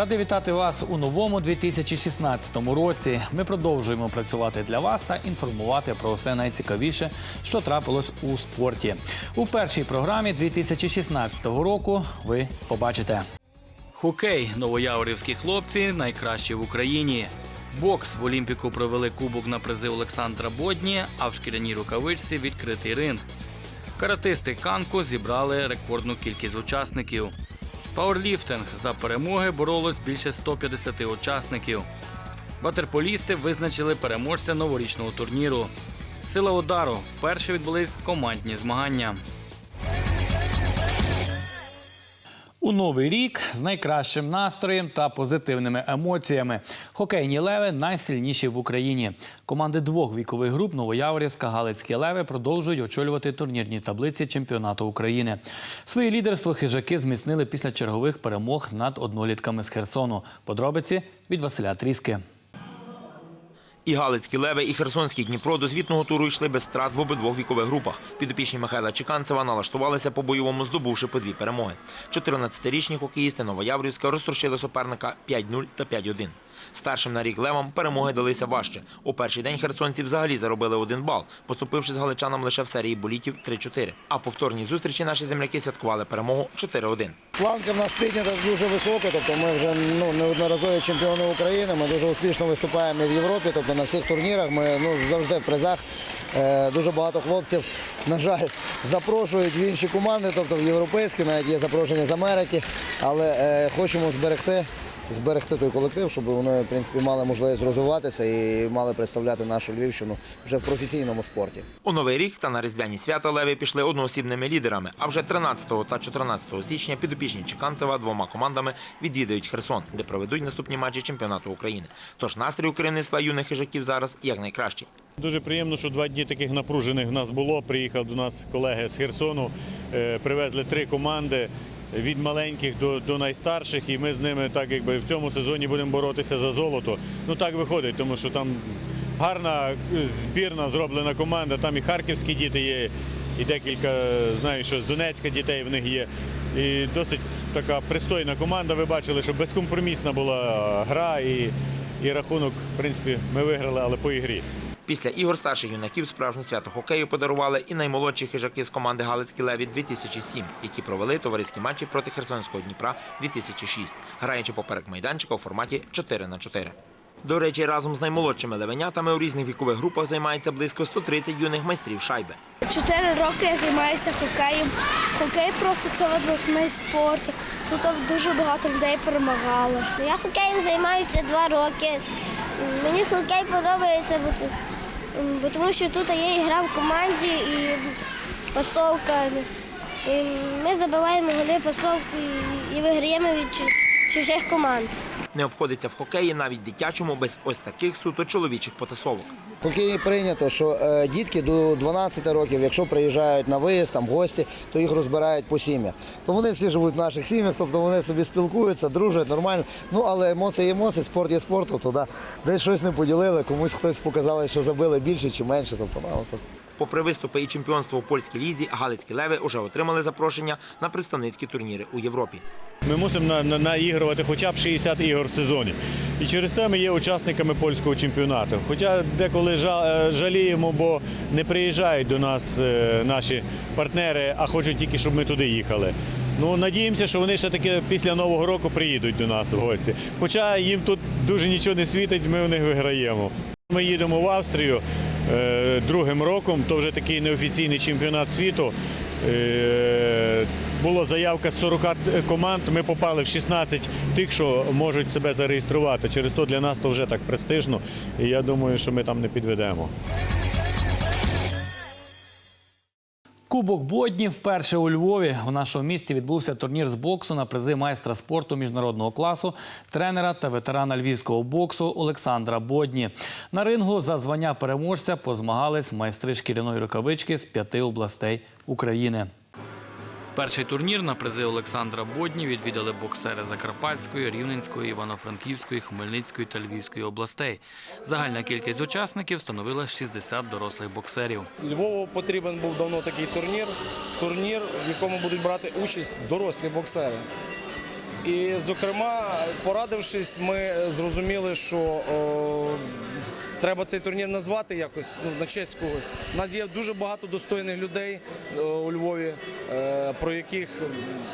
Радий вітати вас у новому 2016 році. Ми продовжуємо працювати для вас та інформувати про все найцікавіше, що трапилось у спорті. У першій програмі 2016 року ви побачите. Хокей новояворівські хлопці найкращі в Україні. Бокс в Олімпіку провели кубок на призи Олександра Бодні, а в шкіряній рукавичці відкритий ринг. Каратисти Канку зібрали рекордну кількість учасників. Пауерліфтинг за перемоги боролось більше 150 учасників. Ватерполісти визначили переможця новорічного турніру. Сила удару вперше відбулись командні змагання. У новий рік з найкращим настроєм та позитивними емоціями. Хокейні леви найсильніші в Україні. Команди двох вікових груп Новояворівська Галицькі леви продовжують очолювати турнірні таблиці чемпіонату України. Своє лідерство хижаки зміцнили після чергових перемог над однолітками з Херсону. Подробиці від Василя Тріски. І Галицькі леви, і Херсонський Дніпро до звітного туру йшли без страт в обидвох вікових групах. Підопічні Михайла Чеканцева налаштувалися по-бойовому, здобувши по дві перемоги. 14-річні хокеїсти Новояврівська розтрощили суперника 5-0 та 5-1. Старшим на рік левам перемоги далися важче. У перший день херсонці взагалі заробили один бал, поступивши з галичанам лише в серії болітів 3-4. А повторній зустрічі наші земляки святкували перемогу 4-1. Планка в нас піднята дуже висока, тобто ми вже ну, неодноразові чемпіони України. Ми дуже успішно виступаємо в Європі, тобто на всіх турнірах ми ну, завжди в призах. Е, дуже багато хлопців, на жаль, запрошують в інші команди, тобто в європейські, навіть є запрошення з Америки, але е, хочемо зберегти. Зберегти той колектив, щоб вони в принципі мали можливість розвиватися і мали представляти нашу Львівщину вже в професійному спорті. У Новий рік та на Різдвяні свята леві пішли одноосібними лідерами. А вже 13 та 14 січня підопічні Чеканцева двома командами відвідають Херсон, де проведуть наступні матчі чемпіонату України. Тож настрій у керівництва юних хижаків зараз якнайкращий. Дуже приємно, що два дні таких напружених в нас було. Приїхав до нас колеги з Херсону, е, привезли три команди. Від маленьких до, до найстарших, і ми з ними так якби в цьому сезоні будемо боротися за золото. Ну так виходить, тому що там гарна збірна зроблена команда. Там і харківські діти є, і декілька знаю, що з Донецька дітей в них є. І досить така пристойна команда. Ви бачили, що безкомпромісна була гра, і, і рахунок, в принципі, ми виграли, але по ігрі. Після ігор старших юнаків справжнє свято хокею подарували і наймолодші хижаки з команди Галицькі Леві 2007, які провели товариські матчі проти Херсонського Дніпра 2006, граючи поперек майданчика у форматі 4 на 4. До речі, разом з наймолодшими левенятами у різних вікових групах займається близько 130 юних майстрів шайби. Чотири роки я займаюся хокеєм. Хокей просто це видатний спорт. Тут там дуже багато людей перемагало. Я хокеєм займаюся два роки. Мені хокей подобається, бо, тому що тут є гра в команді, і посолка. І ми забиваємо голи пасовку і, і виграємо від чужих команд. Не обходиться в хокеї навіть дитячому без ось таких суто чоловічих потасовок. В хокеї прийнято, що е, дітки до 12 років, якщо приїжджають на виїзд, там гості, то їх розбирають по сім'ях. То вони всі живуть в наших сім'ях, тобто вони собі спілкуються, дружать нормально. Ну але емоції емоції, спорт є спорт, тобто да, десь щось не поділили, комусь хтось показали, що забили більше чи менше. Тобто, от. Попри виступи і чемпіонство у польській лізі, Галицькі Леви вже отримали запрошення на представницькі турніри у Європі. Ми мусимо на, на, наігрувати хоча б 60 ігор в сезоні. І через те ми є учасниками польського чемпіонату. Хоча деколи е, жаліємо, бо не приїжджають до нас е, наші партнери, а хочуть тільки, щоб ми туди їхали. Ну, надіємося, що вони ще таки після Нового року приїдуть до нас в гості. Хоча їм тут дуже нічого не світить, ми в них виграємо. Ми їдемо в Австрію другим роком, то вже такий неофіційний чемпіонат світу. Е, Була заявка з 40 команд, ми попали в 16 тих, що можуть себе зареєструвати. Через то для нас то вже так престижно, і я думаю, що ми там не підведемо. Кубок Бодні вперше у Львові. У нашому місті відбувся турнір з боксу на призи майстра спорту міжнародного класу, тренера та ветерана львівського боксу Олександра Бодні. На рингу за звання переможця позмагались майстри шкіряної рукавички з п'яти областей України. Перший турнір на призи Олександра Бодні відвідали боксери Закарпатської, Рівненської, Івано-Франківської, Хмельницької та Львівської областей. Загальна кількість учасників становила 60 дорослих боксерів. Львову потрібен був давно такий турнір. Турнір, в якому будуть брати участь дорослі боксери. І, зокрема, порадившись, ми зрозуміли, що о, треба цей турнір назвати якось ну, на честь когось. У нас є дуже багато достойних людей е, у Львові, е, про яких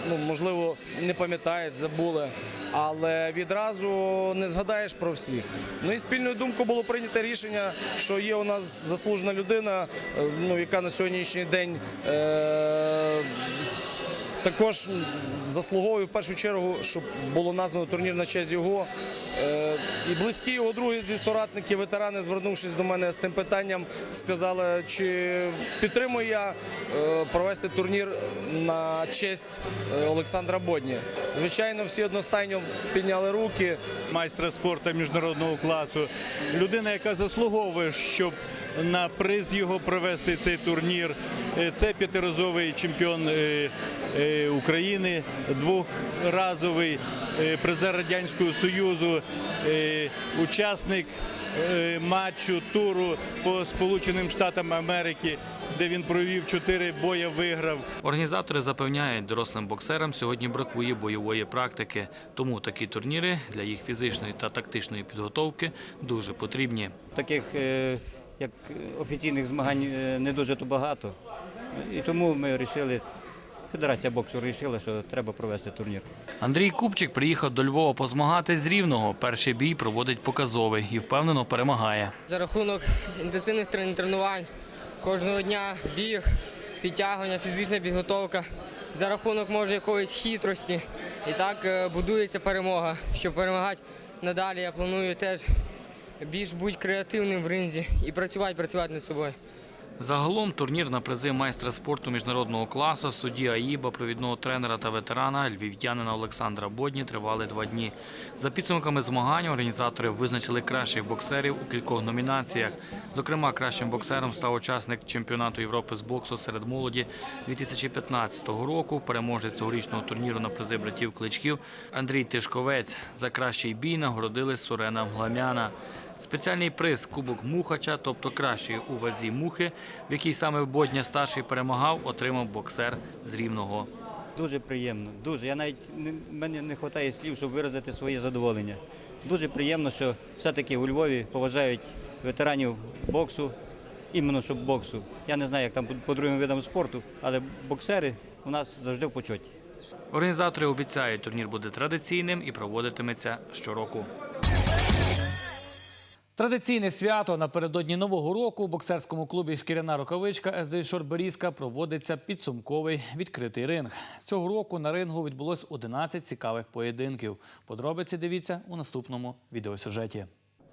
ну, можливо не пам'ятають, забули. Але відразу не згадаєш про всіх. Ну і спільною думкою було прийнято рішення, що є у нас заслужена людина, е, ну, яка на сьогоднішній день. Також заслуговує в першу чергу, щоб було названо турнір на честь його. Е, І близькі його друзі зі соратники, ветерани, звернувшись до мене з тим питанням, сказали, чи підтримую я е, провести турнір на честь е, Олександра Бодні. Звичайно, всі одностайно підняли руки. майстра спорту міжнародного класу, людина, яка заслуговує, щоб на приз його провести цей турнір. Е, Це п'ятиразовий чемпіон е, е, України, двохразовий призер Радянського Союзу, учасник матчу туру по Сполученим Штатам Америки, де він провів чотири бої, виграв. Організатори запевняють, дорослим боксерам сьогодні бракує бойової практики, тому такі турніри для їх фізичної та тактичної підготовки дуже потрібні. таких е, як офіційних змагань е, не дуже то багато. І тому ми вирішили, Федерація боксу вирішила, що треба провести турнір. Андрій Купчик приїхав до Львова позмагати з Рівного. Перший бій проводить показовий і впевнено перемагає. За рахунок інтенсивних трен- тренувань кожного дня біг, підтягування, фізична підготовка. За рахунок може якоїсь хитрості. І так е, будується перемога. Щоб перемагати надалі, я планую теж більш бути креативним в ринзі і працювати, працювати над собою. Загалом турнір на призи майстра спорту міжнародного класу, судді Аїба, провідного тренера та ветерана львів'янина Олександра Бодні тривали два дні. За підсумками змагань організатори визначили кращих боксерів у кількох номінаціях. Зокрема, кращим боксером став учасник чемпіонату Європи з боксу серед молоді 2015 року. Переможець цьогорічного турніру на призи братів Кличків Андрій Тишковець. За кращий бій нагородили Сурена Гламяна. Спеціальний приз Кубок Мухача, тобто кращої у вазі мухи, в якій саме Бодня старший перемагав, отримав боксер з Рівного. Дуже приємно, дуже. Я навіть мені не вистачає слів, щоб виразити своє задоволення. Дуже приємно, що все-таки у Львові поважають ветеранів боксу, іменно щоб боксу. Я не знаю, як там по другим видам спорту, але боксери у нас завжди в почоті. Організатори обіцяють, турнір буде традиційним і проводитиметься щороку. Традиційне свято напередодні нового року у боксерському клубі Шкіряна рукавичка СД Шорберізка проводиться підсумковий відкритий ринг. Цього року на рингу відбулось 11 цікавих поєдинків. Подробиці дивіться у наступному відеосюжеті.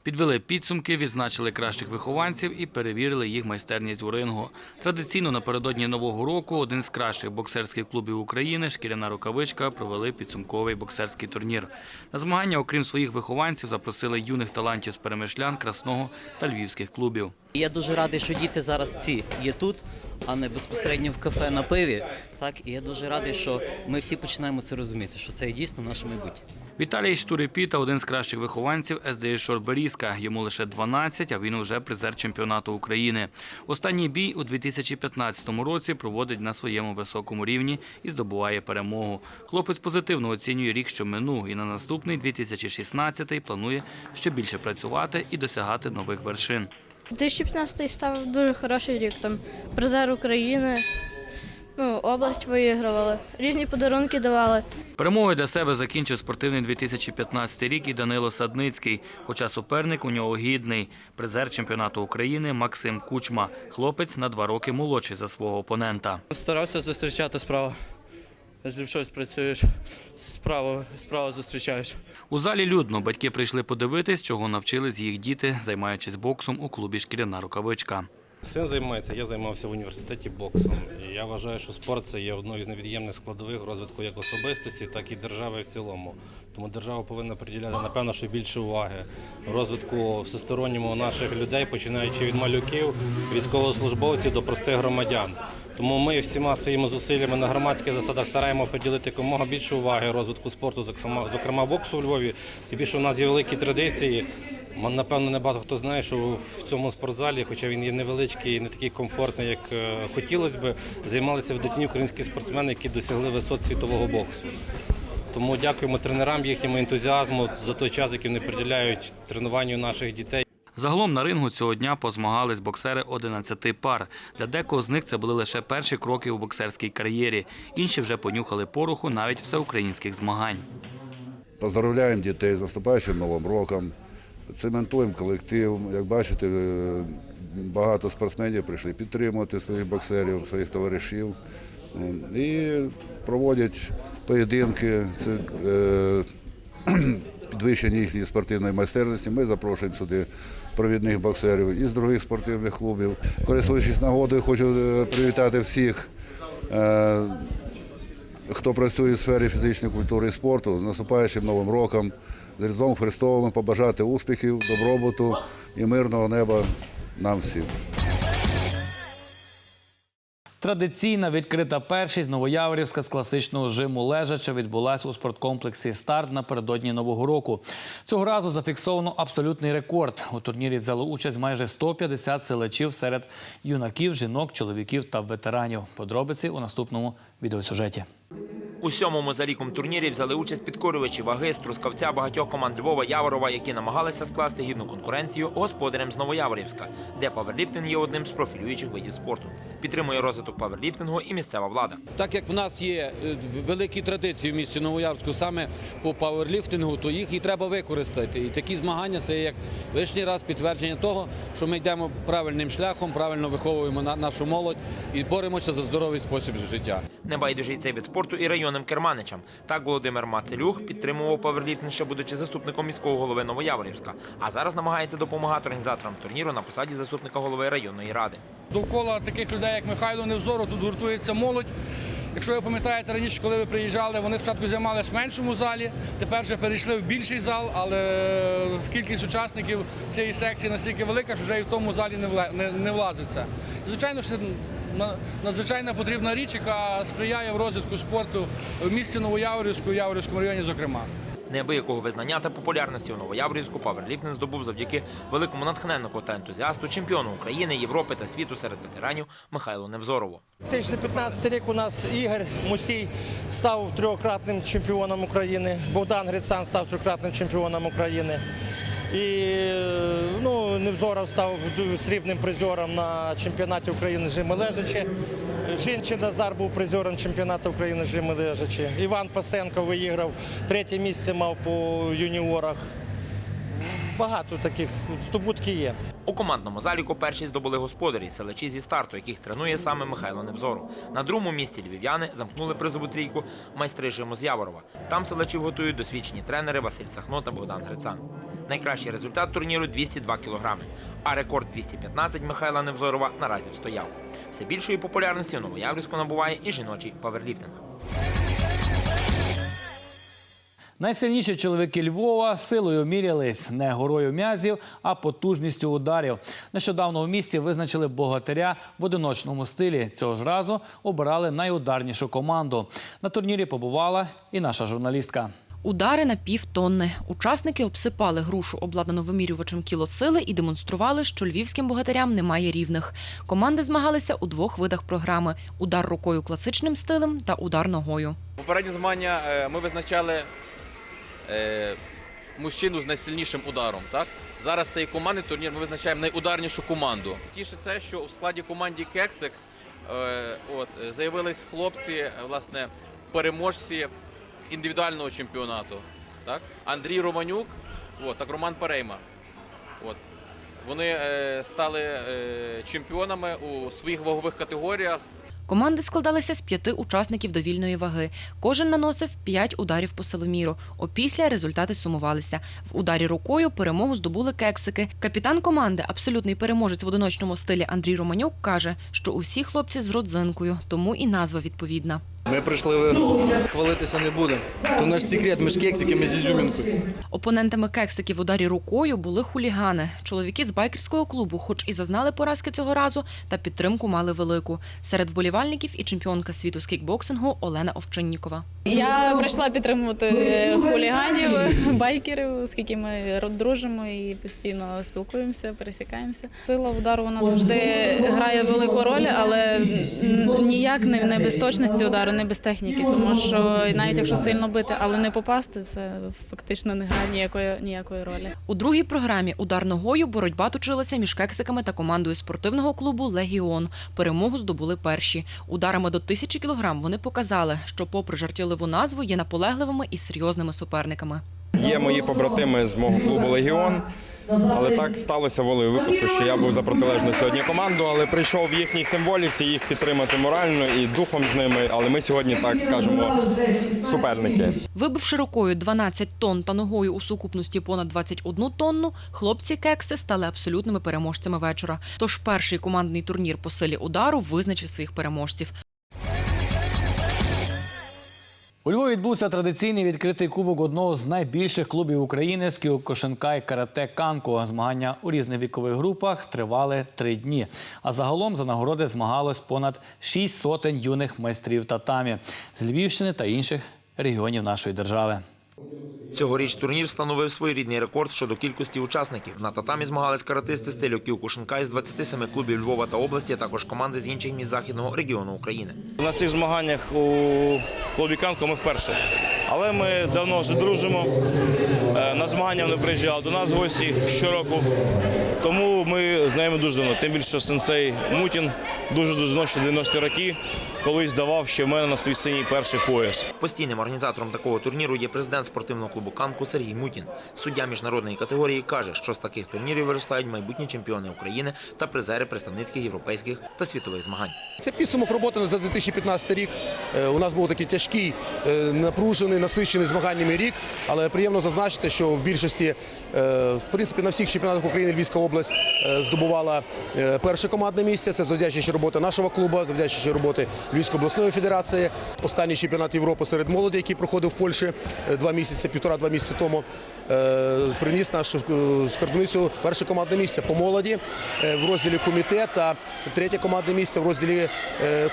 Підвели підсумки, відзначили кращих вихованців і перевірили їх майстерність у рингу. Традиційно напередодні нового року один з кращих боксерських клубів України шкіряна рукавичка провели підсумковий боксерський турнір. На змагання, окрім своїх вихованців, запросили юних талантів з перемишлян, красного та львівських клубів. Я дуже радий, що діти зараз ці є тут, а не безпосередньо в кафе на пиві. Так, і я дуже радий, що ми всі починаємо це розуміти, що це дійсно наше майбутнє. Віталій Штурепіта – один з кращих вихованців СДС Шорберізка. Йому лише 12, а він уже призер чемпіонату України. Останній бій у 2015 році проводить на своєму високому рівні і здобуває перемогу. Хлопець позитивно оцінює рік, що минув, і на наступний 2016-й планує ще більше працювати і досягати нових вершин. 2015 став дуже хороший рік. Там призер України, ну, область виігрували, різні подарунки давали. Перемогою для себе закінчив спортивний 2015 рік і Данило Садницький, хоча суперник у нього гідний. Призер чемпіонату України Максим Кучма. Хлопець на два роки молодший за свого опонента. Старався зустрічати справа. Якщо щось працюєш, справа, справа зустрічаєш. У залі людно батьки прийшли подивитись, чого навчились їх діти, займаючись боксом у клубі Шкіряна рукавичка. Син займається, я займався в університеті боксом. І я вважаю, що спорт це є одною з невід'ємних складових розвитку як особистості, так і держави в цілому. Тому держава повинна приділяти, напевно, що більше уваги розвитку всесторонньому наших людей, починаючи від малюків, військовослужбовців до простих громадян. Тому ми всіма своїми зусиллями на громадських засадах стараємо приділити якомога більше уваги розвитку спорту, зокрема боксу у Львові. Тим більше у нас є великі традиції. Напевно, не багато хто знає, що в цьому спортзалі, хоча він є невеличкий і не такий комфортний, як е, хотілося б, займалися видатні українські спортсмени, які досягли висот світового боксу. Тому дякуємо тренерам їхньому ентузіазму за той час, який вони приділяють тренуванню наших дітей. Загалом на рингу цього дня позмагались боксери 11 пар. Для декого з них це були лише перші кроки у боксерській кар'єрі. Інші вже понюхали пороху навіть всеукраїнських змагань. Поздравляємо дітей з наступаючим новим роком, цементуємо колектив. Як бачите, е, багато спортсменів прийшли підтримувати своїх боксерів, своїх товаришів Е, і проводять поєдинки. Це е, підвищення їхньої спортивної майстерності. Ми запрошуємо сюди провідних боксерів із других спортивних клубів. Користуючись нагодою, хочу привітати всіх. хто працює в сфері фізичної культури і спорту, з наступаючим новим роком, з Різдвом Христовим, побажати успіхів, добробуту і мирного неба нам всім. Традиційна відкрита першість Новояворівська з класичного жиму лежача відбулася у спорткомплексі Старт напередодні Нового року. Цього разу зафіксовано абсолютний рекорд. У турнірі взяло участь майже 150 селечів серед юнаків, жінок, чоловіків та ветеранів. Подробиці у наступному відеосюжеті. У сьомому за ліком турнірі взяли участь підкорювачі ваги з трускавця багатьох команд Львова Яворова, які намагалися скласти гідну конкуренцію господарям з Новояворівська, де паверліфтинг є одним з профілюючих видів спорту. Підтримує розвиток паверліфтингу і місцева влада. Так як в нас є е, великі традиції в місті Новоярську саме по пауерліфтингу, то їх і треба використати. І такі змагання це як лишній раз підтвердження того, що ми йдемо правильним шляхом, правильно виховуємо нашу молодь і боремося за здоровий спосіб життя. Небайдужий цей вид спорту і районним керманичам. Так Володимир Мацелюх підтримував паверліфтинг, ще будучи заступником міського голови Новояворівська. А зараз намагається допомагати організаторам турніру на посаді заступника голови районної ради. Довкола таких людей, як Михайло Невзоро, тут гуртується молодь. Якщо ви пам'ятаєте раніше, коли ви приїжджали, вони спочатку займалися в меншому залі, тепер вже перейшли в більший зал, але кількість учасників цієї секції настільки велика, що вже і в тому залі не, влазиться. Звичайно, що надзвичайно потрібна річ, яка сприяє в розвитку спорту в місті Новояворівську, Яворівському районі, зокрема. Неабиякого визнання та популярності у Новояврівську паверліфтинг здобув завдяки великому натхненнику та ентузіасту, чемпіону України, Європи та світу серед ветеранів Михайлу Невзорову. 2015 рік у нас Ігор Мусій став трьохкратним чемпіоном України. Богдан Грицан став трьохкратним чемпіоном України. І ну, Невзоров став срібним призером на чемпіонаті України жими лежачі. Жінчин Назар був призером чемпіонату України жими лежачі. Іван Пасенко виіграв третє місце мав по юніорах. Багато таких здобутки є. У командному заліку перші здобули господарі, селечі зі старту, яких тренує саме Михайло Невзоров. На другому місці львів'яни замкнули призову трійку майстри жиму з Яворова. Там селечів готують досвідчені тренери Василь Сахно та Богдан Грицан. Найкращий результат турніру 202 кілограми, а рекорд 215 Михайла Невзорова наразі стояв. Все більшої популярності у Новояврівську набуває і жіночий паверліфтинг. Найсильніші чоловіки Львова силою мірялись не горою м'язів, а потужністю ударів. Нещодавно у місті визначили богатиря в одиночному стилі. Цього ж разу обирали найударнішу команду. На турнірі побувала і наша журналістка. Удари на півтонни. Учасники обсипали грушу, обладнану вимірювачем кілосили, і демонстрували, що львівським богатирям немає рівних. Команди змагалися у двох видах програми: удар рукою класичним стилем та удар ногою. Попередні змагання е, ми визначали е, мужчину з найсильнішим ударом. Так? Зараз цей командний турнір ми визначаємо найударнішу команду. Тіше це, що у складі команді Кексик е, от, заявились хлопці, власне, переможці індивідуального чемпіонату. Так? Андрій Романюк от, так Роман Перейма. От. Вони е, стали е, чемпіонами у своїх вагових категоріях. Команди складалися з п'яти учасників довільної ваги. Кожен наносив п'ять ударів по силоміру. Опісля результати сумувалися. В ударі рукою перемогу здобули кексики. Капітан команди, абсолютний переможець в одиночному стилі Андрій Романюк, каже, що усі хлопці з родзинкою, тому і назва відповідна. Ми прийшли хвалитися не будемо. То наш секрет, ми ж кексиками з ізюмінкою. Опонентами кексиків в ударі рукою були хулігани. Чоловіки з байкерського клубу, хоч і зазнали поразки цього разу, та підтримку мали велику. Серед вболівальників і чемпіонка світу з кікбоксингу Олена Овчиннікова. Я прийшла підтримувати хуліганів, байкерів, з якими дружимо і постійно спілкуємося, пересікаємося. Сила удару вона завжди грає велику роль, але ніяк не без точності удару, не без техніки, тому що навіть якщо сильно бити, але не попасти, це фактично не грає ніякої ніякої ролі. У другій програмі удар ногою боротьба точилася між кексиками та командою спортивного клубу Легіон. Перемогу здобули перші. Ударами до тисячі кілограм вони показали, що, попри жартівливу назву, є наполегливими і серйозними суперниками. Є мої побратими з мого клубу Легіон. Але так сталося волею випадку, що я був за протилежну сьогодні команду, але прийшов в їхній символіці їх підтримати морально і духом з ними. Але ми сьогодні, так скажемо, суперники. Вибивши рукою 12 тонн та ногою у сукупності понад 21 тонну, хлопці кекси стали абсолютними переможцями вечора. Тож перший командний турнір по силі удару визначив своїх переможців. У Львові відбувся традиційний відкритий кубок одного з найбільших клубів України з кіокошенка і карате Канко. Змагання у різних вікових групах тривали три дні. А загалом за нагороди змагалось понад шість сотень юних майстрів татамі з Львівщини та інших регіонів нашої держави. Цьогоріч турнір встановив своєрідний рекорд щодо кількості учасників. На татамі змагались каратисти стилю Кіокушинка із 27 клубів Львова та області, а також команди з інших міст західного регіону України. На цих змаганнях у клубі Канко ми вперше. Але ми давно вже дружимо. Е, На змагання вони приїжджали до нас в гості щороку. Тому ми знаємо дуже давно. Тим більше що сенсей Мутін дуже-дуже давно, ще 90-ті роки, колись давав ще в мене на свій синій перший пояс. Постійним організатором такого турніру є президент спортивного клубу Канку Сергій Мутін. Суддя міжнародної категорії каже, що з таких турнірів виростають майбутні чемпіони України та призери представницьких європейських та світових змагань. Це підсумок роботи за 2015 рік. Е, У нас був такий тяжкий, е, напружений, насичений змаганнями рік, але приємно зазначити, що в більшості, е, в принципі, на всіх чемпіонатах України Львівська область е, здобувала е, перше командне місце. Це завдячуючи роботи нашого клубу, завдячуючи роботи Львівської обласної федерації. Останній чемпіонат Європи серед молоді, який проходив в Польщі два місяці, півтора-два місяці тому, приніс нашу скарбницю перше командне місце по молоді в розділі комітет та третє командне місце в розділі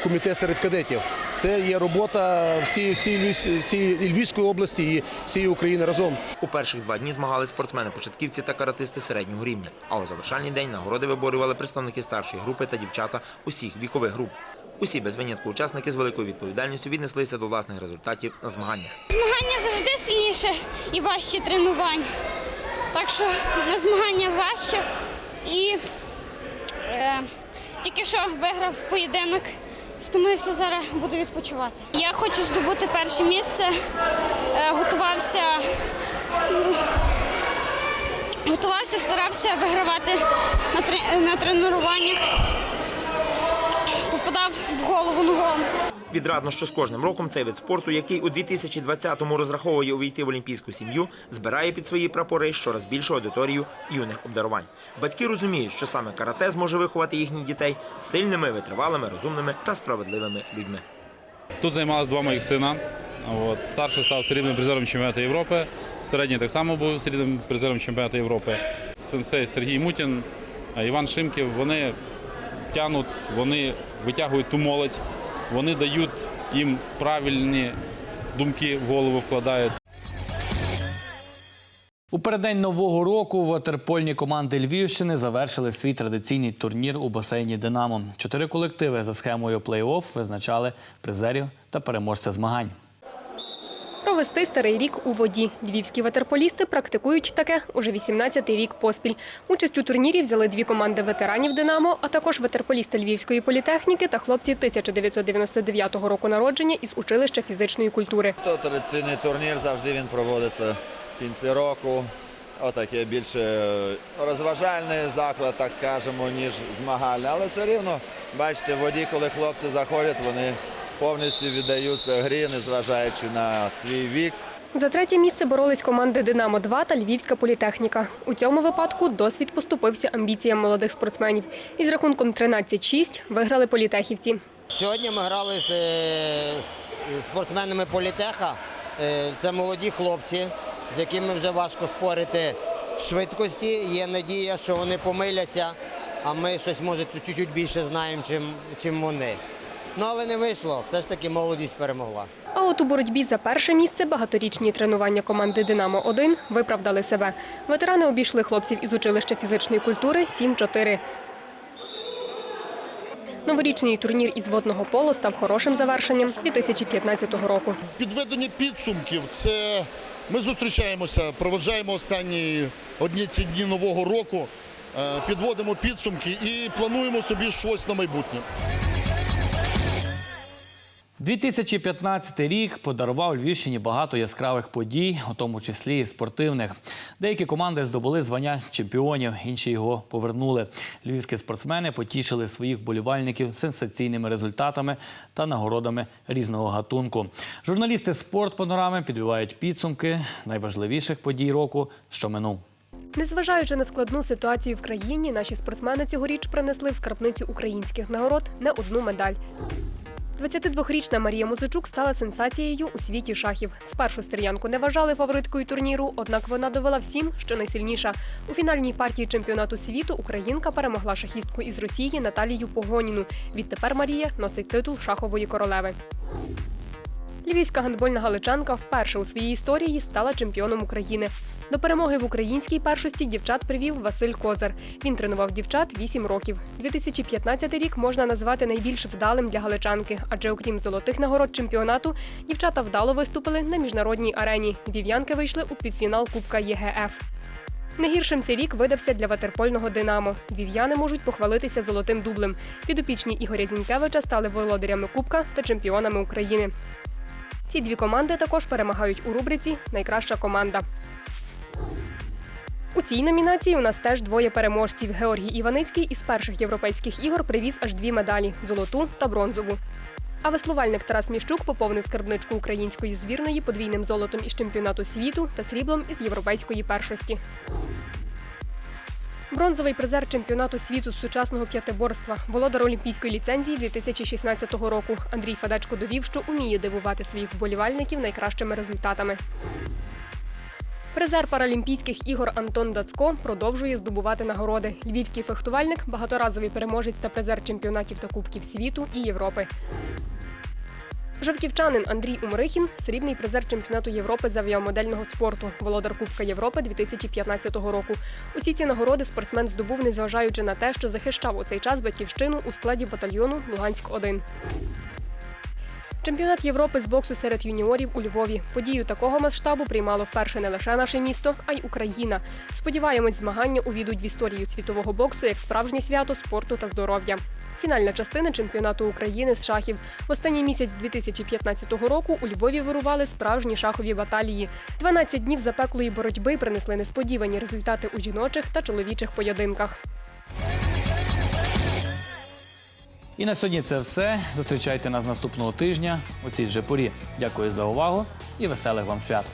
комітет серед кадетів. Це є робота всієї всієї Львівської- всієї Львівської області і всієї України разом. У перших два дні змагались спортсмени-початківці та каратисти середнього рівня. А у завершальний день нагороди виборювали представники старшої групи та дівчата усіх вікових груп. Усі без винятку учасники з великою відповідальністю віднеслися до власних результатів на змаганнях. Змагання завжди сильніше і важче тренувань. Так що на змагання важче. І е, тільки що виграв поєдинок, стомився зараз, буду відпочивати. Я хочу здобути перше місце, е, готувався, готувався, старався вигравати на тренуваннях. Попадав в голову ногом. Відрадно, що з кожним роком цей вид спорту, який у 2020-му розраховує увійти в олімпійську сім'ю, збирає під свої прапори щораз більшу аудиторію юних обдарувань. Батьки розуміють, що саме карате зможе виховати їхніх дітей сильними, витривалими, розумними та справедливими людьми. Тут займалось два моїх сина. От, старший став срібним призером чемпіонату Європи, середній так само був срібним призером чемпіонату Європи. Сенсей Сергій Мутін, Іван Шимків, вони тянуть, вони витягують ту молодь, вони дають їм правильні думки в голову вкладають. У переддень нового року ватерпольні команди Львівщини завершили свій традиційний турнір у басейні Динамо. Чотири колективи за схемою плей-офф визначали призерів та переможця змагань. Провести старий рік у воді. Львівські ватерполісти практикують таке уже 18-й рік поспіль. Участь у турнірі взяли дві команди ветеранів «Динамо», а також ватерполісти Львівської політехніки та хлопці 1999 року народження із училища фізичної культури. То традиційний турнір завжди він проводиться в кінці року. Отаке більше розважальний заклад, так скажемо, ніж змагальний. Але все рівно, бачите, в воді, коли хлопці заходять, вони повністю віддаються грі, незважаючи на свій вік. За третє місце боролись команди «Динамо-2» та Львівська політехніка. У цьому випадку досвід поступився амбіціям молодих спортсменів. Із рахунком 13-6 виграли політехівці. Сьогодні ми грали з е, спортсменами політеха. Е, Це молоді хлопці, з якими вже важко спорити в швидкості. Є надія, що вони помиляться, а ми щось може чуть-чуть більше знаємо, чим, чим вони. Ну але не вийшло. Все ж таки молодість перемогла. А от у боротьбі за перше місце багаторічні тренування команди «Динамо-1» виправдали себе. Ветерани обійшли хлопців із училища фізичної культури 7-4. Новорічний турнір із водного поло став хорошим завершенням 2015 року. Підведення підсумків це ми зустрічаємося, проведжаємо останні одні ці дні нового року, е, підводимо підсумки і плануємо собі щось на майбутнє. 2015 рік подарував Львівщині багато яскравих подій, у тому числі і спортивних. Деякі команди здобули звання чемпіонів, інші його повернули. Львівські спортсмени потішили своїх болівальників сенсаційними результатами та нагородами різного гатунку. Журналісти спорт панорами підбивають підсумки найважливіших подій року, що минув. Незважаючи на складну ситуацію в країні, наші спортсмени цьогоріч принесли в скарбницю українських нагород не одну медаль. 22-річна Марія Музичук стала сенсацією у світі шахів. Спершу стрілянку не вважали фавориткою турніру, однак вона довела всім, що найсильніша. У фінальній партії чемпіонату світу українка перемогла шахістку із Росії Наталію Погоніну. Відтепер Марія носить титул шахової королеви. Львівська гандбольна галичанка вперше у своїй історії стала чемпіоном України. До перемоги в українській першості дівчат привів Василь Козар. Він тренував дівчат 8 років. 2015 рік можна назвати найбільш вдалим для галичанки, адже окрім золотих нагород чемпіонату, дівчата вдало виступили на міжнародній арені. Львів'янки вийшли у півфінал Кубка ЄГФ. Не гіршим цей рік видався для ватерпольного Динамо. Львів'яни можуть похвалитися золотим дублем. Підопічні Ігоря Зінкевича стали володарями Кубка та чемпіонами України. Ці дві команди також перемагають у рубриці Найкраща команда. У цій номінації у нас теж двоє переможців. Георгій Іваницький із перших європейських ігор привіз аж дві медалі золоту та бронзову. А веслувальник Тарас Міщук поповнив скарбничку української збірної подвійним золотом із чемпіонату світу та сріблом із європейської першості. Бронзовий призер чемпіонату світу з сучасного п'ятиборства, володар олімпійської ліцензії 2016 року. Андрій Федечко довів, що уміє дивувати своїх вболівальників найкращими результатами. Призер Паралімпійських ігор Антон Дацько продовжує здобувати нагороди. Львівський фехтувальник, багаторазовий переможець та призер чемпіонатів та кубків світу і Європи. Жовківчанин Андрій Умрихін срібний призер чемпіонату Європи з авіамодельного спорту, володар Кубка Європи 2015 року. Усі ці нагороди спортсмен здобув, незважаючи на те, що захищав у цей час батьківщину у складі батальйону Луганськ-1. Чемпіонат Європи з боксу серед юніорів у Львові. Подію такого масштабу приймало вперше не лише наше місто, а й Україна. Сподіваємось, змагання увійдуть в історію світового боксу як справжнє свято спорту та здоров'я. Фінальна частина чемпіонату України з шахів. В останній місяць 2015 року у Львові вирували справжні шахові баталії. 12 днів запеклої боротьби принесли несподівані результати у жіночих та чоловічих поєдинках. І на сьогодні це все. Зустрічайте нас наступного тижня у цій же порі. Дякую за увагу і веселих вам свят.